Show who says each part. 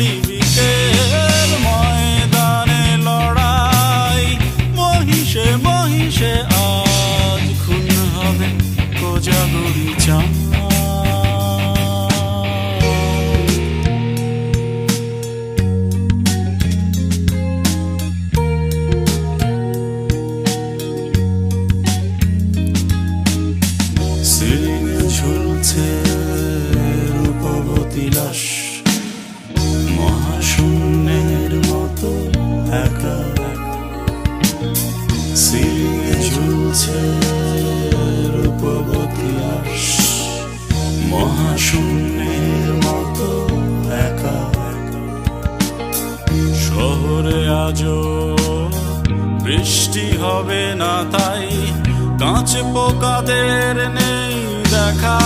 Speaker 1: বাড়ি বিকেল ময়দানে লড়াই। মহিষে মহিষে আজ খুন হবে কোজাগরি চাঁদ। ঝুলছে রূপবতী লাশ। মহাশূন্যের মতো একা। শহরে আজও বৃষ্টি হবে না তাই কাঁচ পোকাদের নেই দেখা।